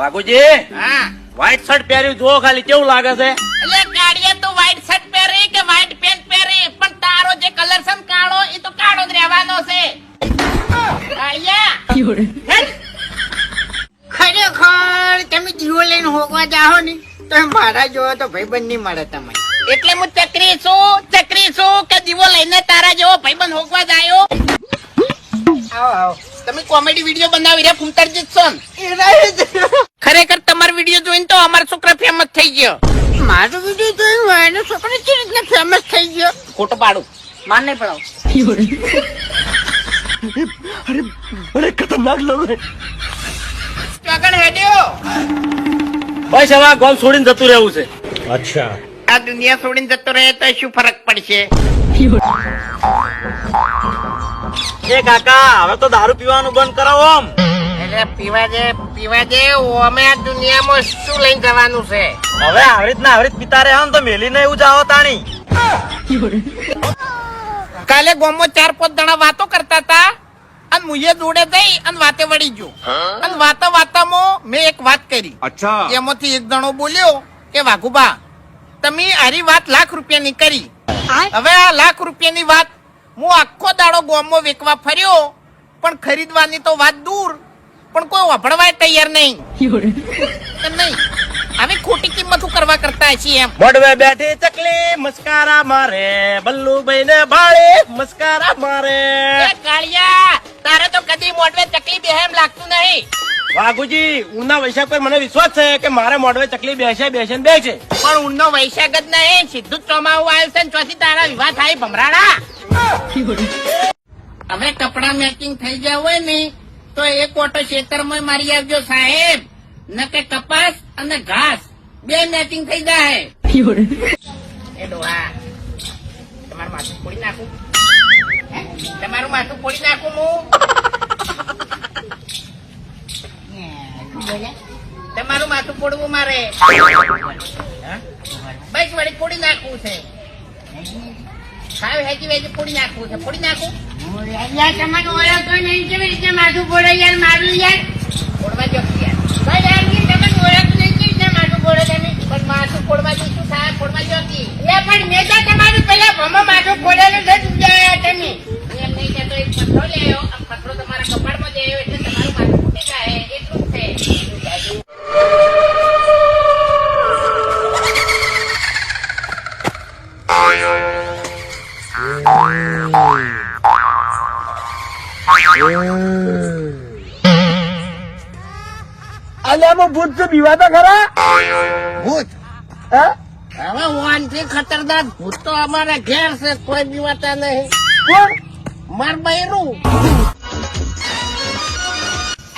વાઘુજી હા. White shirt પહેર્યું જુઓ ખાલી કેવું લાગે છે? એટલે તો વ્હાઈટ શર્ટ પહેરી કે વ્હાઈટ પેન્ટ પહેરી? પણ તારો જે કલર છે ને કાળો એ તો કાળો જ રહેવાનો છે. કાળિયા ખરેખર તમે જીવો લઈને હોગવા જાઓ ને તો મારા જોવો તો ભાઈબંધ નહીં મળે તમને. એટલે હું ચકરી છું ચકરી છું કે દીવો લઈને તારા જેવો ભાઈબંધ હોગવા જાયો? આવો આવો. તમે કોમેડી વીડિયો બનાવી રહ્યા ફૂમતરજીત જ છો એ ખરેખર તમારો વીડિયો જોઈને તો અમારો છોકરો ફેમસ થઈ ગયો. મારો વીડિયો જોઈને એનો છોકરો કેવી રીતના ફેમસ થઈ ગયો? ખોટો પાડું. માન નહીં પડાવ. અરે ખતરનાક લોક આગળ હેડ્યો. બસ હવે આ ગોમ છોડીને જતું રહેવું છે. આ દુનિયા છોડીને જતો રહે તો શું ફરક પડશે? એ કાકા હવે તો દારૂ પીવાનું બંધ કરાવો એટલે પીવા દે પીવા અમે આ દુનિયામાં શું લઈને જવાનું છે? હવે આવી રીતના આવી રીત પિતા રહ્યા ને તો મેલીને એવું જાઓ તાણી. કાલે ગોમો ચાર પાંચ જણા વાતો કરતા હતા અને મુયે જોડે જઈ અને વાતે વળી ગયો. અને વાતા વાતામાં મેં એક વાત કરી. અચ્છા. એમાંથી એક જણો બોલ્યો કે વાઘુબા તમે આરી વાત લાખ રૂપિયાની કરી. હવે આ લાખ રૂપિયાની વાત હું આખો દાડો ગોમો વેચવા ફર્યો પણ ખરીદવાની તો વાત દૂર. પણ કોઈ વાપરવા તૈયાર નહીં. નહીં. અમે ખોટી કિંમત કરવા કરતા છીએ એમ. મોડવે બેઠી ચકલી મસ્કારા મારે. બલ્લુભાઈ ને ભાળે મસ્કારા મારે. કાળિયા તારે તો કદી મોઢવે ચકલી બેહે એમ લાગતું નહીં. વાઘુજી ઉના વૈશાખ પર મને વિશ્વાસ છે કે મારે મોડવે ચકલી બેસે બેસે ને બેસે. પણ ઊંડો વૈશાખ જ નહીં સીધું જ ચોમાવું આવ્યું છે ને ચોથી તારા વિવાહ થાય ભમરાડા હવે કપડા મેચિંગ થઈ ગયા હોય ને તો એક ઓટો ખેતરમાં મારી આવજો સાહેબ. ન કે કપાસ અને ઘાસ. બે મેચિંગ થઈ જાય એ આ. તમારું માથું ફોડી નાખું. તમારું માથું ફોડી નાખું હું. તમારું માથું ફોડવું મારે. બસ વળી ફોડી નાખવું છે. સાવ હેજી વેજી ફોડી નાખવું છે. ફોડી નાખું. યાર તમને ઓળખતો નહીં, કેવી રીતે માથું ફોડે યાર, મારું યાર? ફોડવા જો, યાર. યાર કે તમને ઓળખતો નહીં, કેવી રીતે માથું ફોડે તમે પણ માથું ફોડવા જો શું થાય? ફોડવા જો. એ પણ મેં તો તમારું પેલા માથું ફોડેલું તમે. એમ નહીં કહેતો એક પથ્થરો લઈ આવ્યો. આ પથ્થરો તમારા કપાળમાં આવ્યો, એટલે તમારું માથું ફૂટી જાય. એટલું છે. અલ્યામાં ભૂત તો બીવાતા ખરા? ભૂત? હવે વાનથી ખતરનાક ભૂત તો અમારા ઘેર છે કોઈ બીવાતા નહીં. કોણ? માર બૈરું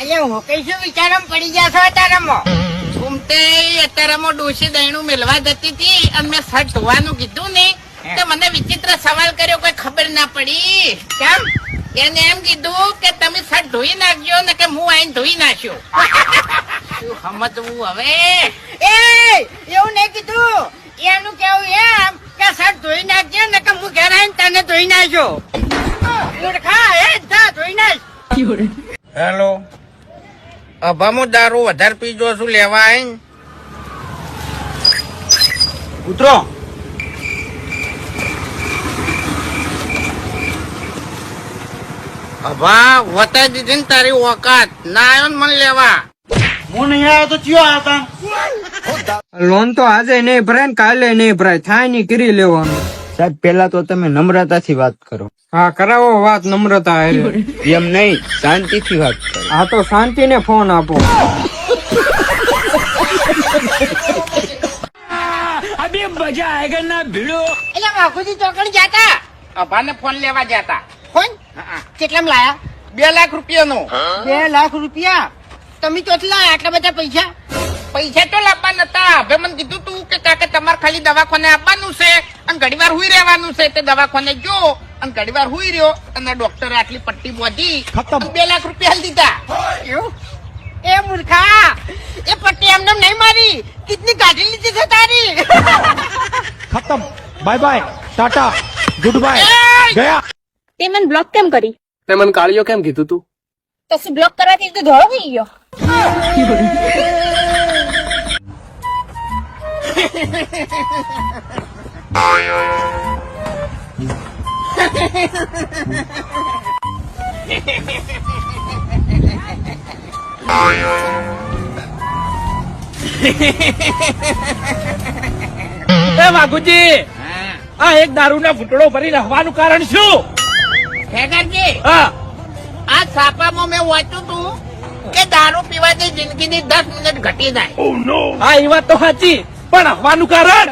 અલ્યા હું કઈ શું વિચારમ પડી ગયા છો તારામાં ઘૂમતે અત્યારેમાં ડોશી દહીણું મેળવા જતી હતી અને મેં શર્ટ ધોવાનું કીધું ને તો મને વિચિત્ર સવાલ કર્યો કોઈ ખબર ના પડી. કેમ? એને એમ કીધું કે તમે શર્ટ ધોઈ નાખજો ને કે હું આઈને ધોઈ નાખ્યો. શું સમજવું હવે? એ એવું નહીં કીધું. એનું કેવું એમ કે શર્ટ ધોઈ નાખજો ને કે હું ઘેર આઈને તને ધોઈ નાખ્યો. મૂર્ખા એ જા ધોઈ નાખ. હેલો. અભામો દારૂ વધારે પીજો શું લેવા આવીને? ઉતરો અભા વતા દીધી ને તારી ઓકાત. ના આવ્યો ને મને લેવા. હું નહીં આવ્યો તો ચિયો આવતા? લોન તો આજે નહીં ભરાય ને કાલે નહીં ભરાય. થાય નહીં કરી લેવાનું. સાહેબ પેલા તો તમે નમ્રતાથી વાત કરો. હા કરાવો વાત નમ્રતા. એમ નહીં શાંતિથી વાત કરો. હા તો શાંતિ ને ફોન આપો. એટલે બાપુજી ચોકડી જાતા? અભાને ફોન લેવા જતા. ફોન કેટલામ લાયા? બે લાખ રૂપિયાનો. બે લાખ રૂપિયા? તમે ચોટલા આટલા બધા પૈસા? પૈસા તો લાવવા નતા. હવે મને કીધું તું કે કાકા તમારે ખાલી દવાખાને આપવાનું છે અને ઘડી વાર હુઈ રહેવાનું છે. તે દવાખાને જો અને ઘડી વાર હુઈ રહ્યો. અને ડોક્ટરે આટલી પટ્ટી બોધી બે લાખ રૂપિયા દીધા. એવું? એ મૂર્ખા! એ પટ્ટી એમને નહીં મારી. કિડની કાઢી લીધી છે તારી. ખતમ. Bye bye tata goodbye ગયા. તે મને બ્લોક કેમ કરી? તે મને કાળિયો કેમ કીધું તું? તો શું બ્લોક કરવાથી તું ધોળો થઈ ગયો? એ વાઘુજી આ એક દારૂના ફૂટડો ભરી રહેવાનું કારણ શું? ખેગારજી હા. આ છાપામાં મેં વાંચ્યું તું કે દારૂ પીવાથી જિંદગીની દસ મિનિટ ઘટી જાય. હા એ વાત તો સાચી પણ આવવાનું કારણ?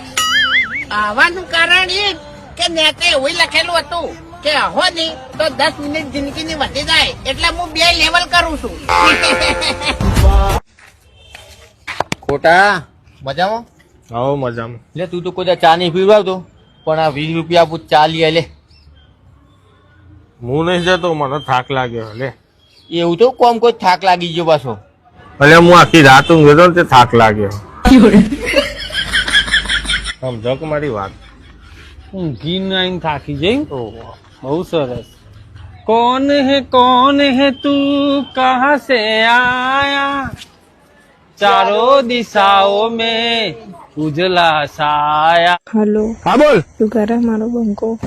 આવવાનું કારણ એ કે નેતે એવું લખેલું હતું કે અહો નહીં તો દસ મિનિટ જિંદગીની વધી જાય એટલે હું બે લેવલ કરું છું. ખોટા મજામાં? હા મજામાં. લે તું તો કોઈ ચા નહીં પીવડાવતો પણ આ વીસ રૂપિયા આપું ચા લઈ લે હું નહીં જતો મને થાક લાગ્યો લે. એવું તો કોમ કોઈ થાક લાગી ગયો પાછો. એટલે હું આખી રાત ઊંઘ્યો તો ને તે થાક લાગ્યો. સમજો કે મારી વાત. ઊંઘી નહીં થાકી જઈ? બહુ સરસ. કોણ હે કોણ હે તું? કહા સે આયા? ચારો દિશાઓ મે ઉજલા સાયા. હલો. હા બોલ. તું કરે મારો બંકો?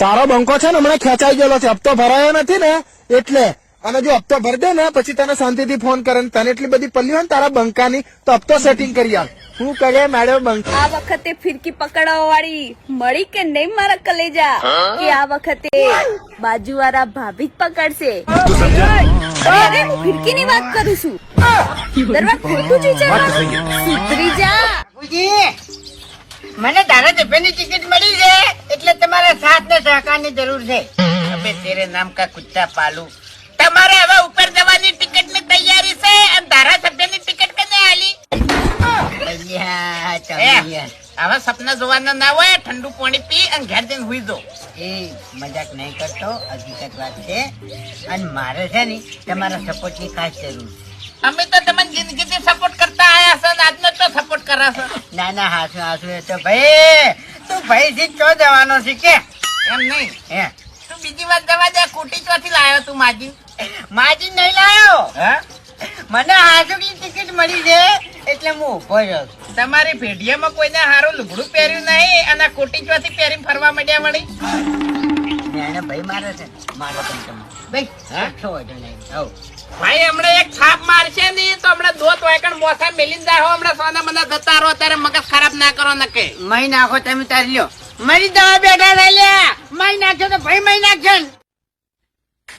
તારો બંકો છે ને હમણાં ખેંચાઈ ગયેલો છે. હપ્તો ભરાયો નથી ને એટલે. અને જો હપ્તો ભરી દે ને પછી તને શાંતિથી ફોન કરે ને તને એટલી બધી પલ્લી હોય ને તારા બંકાની તો હપ્તો સેટિંગ કરી આવ હું કરે મેડમ બંકા? આ વખતે ફિરકી પકડવા વાળી મળી કે નહીં મારા કલેજા? કે આ વખતે બાજુવાળા ભાભી જ પકડશે? અરે હું ફિરકીની વાત કરું છું. દરવાજ ખોટું જ વિચારવાનું. સુધરી જા. મને ધારાસભ્યની ટિકિટ મળી છે એટલે તમારા સાથ ને સહકારની જરૂર છે. અબે તેરે નામ કા કુત્તા પાલુ. તમારે હવે ઉપર જવાની ટિકિટની તૈયારી છે અને ધારાસભ્યની ટિકિટ કને આલી. આવા સપના જોવાના ના હોય ઠંડુ પાણી પી અને ઘેર જઈને હુઈ દો એ મજાક નહીં કરતો હકીકત વાત છે. અને મારે છે ને તમારા સપોર્ટની ખાસ જરૂર છે. અમે તો તમને જિંદગીથી સપોર્ટ કરતા આયા છે આજનો તો સપોર્ટ કરા છે? ના ના હાસુ હાસુ એ તો ભાઈ તું ભાઈ થી ચો જવાનો છે કે? એમ નહીં. હે? તું બીજી વાત જવા દે કુટી ચોથી લાયો તું માજી. માજી નહીં લાયો? હે? મને હાસુની ટિકિટ મળી છે એટલે હું ઊભો રહ્યો છું. તમારી ભેડિયામાં કોઈને હારું લુગડું પહેર્યું નહીં અને કોટી ચોથી પહેરીને ફરવા માંડ્યા વળી? એને ભાઈ મારે છે મારો પણ તમે ભાઈ હા? છો નહીં ભાઈ હમણાં એક છાપ મારશે નહીં તો હમણાં દોત વાયકણ મોસા મેલીને જાઓ હમણાં સોના મને જતા રહો ત્યારે મગજ ખરાબ ના કરો નકે. મહી નાખો તમે તારી લ્યો. મરી દવા બેઠા રહી લ્યા મહી નાખ્યો તો ભાઈ મહી નાખશે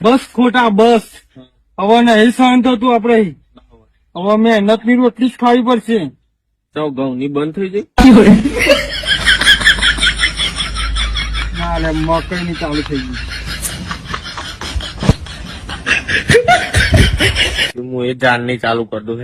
બસ ખોટા બસ. હવે નહીં સહન થતું આપણે. હવે મહેનતની રોટલી જ ખાવી પડશે. તો ઘઉં ની બંધ થઈ જઈ. ના લે મકઈ ની ચાલુ થઈ ગઈ. હું એ જાન નહીં ચાલુ કરી દઉં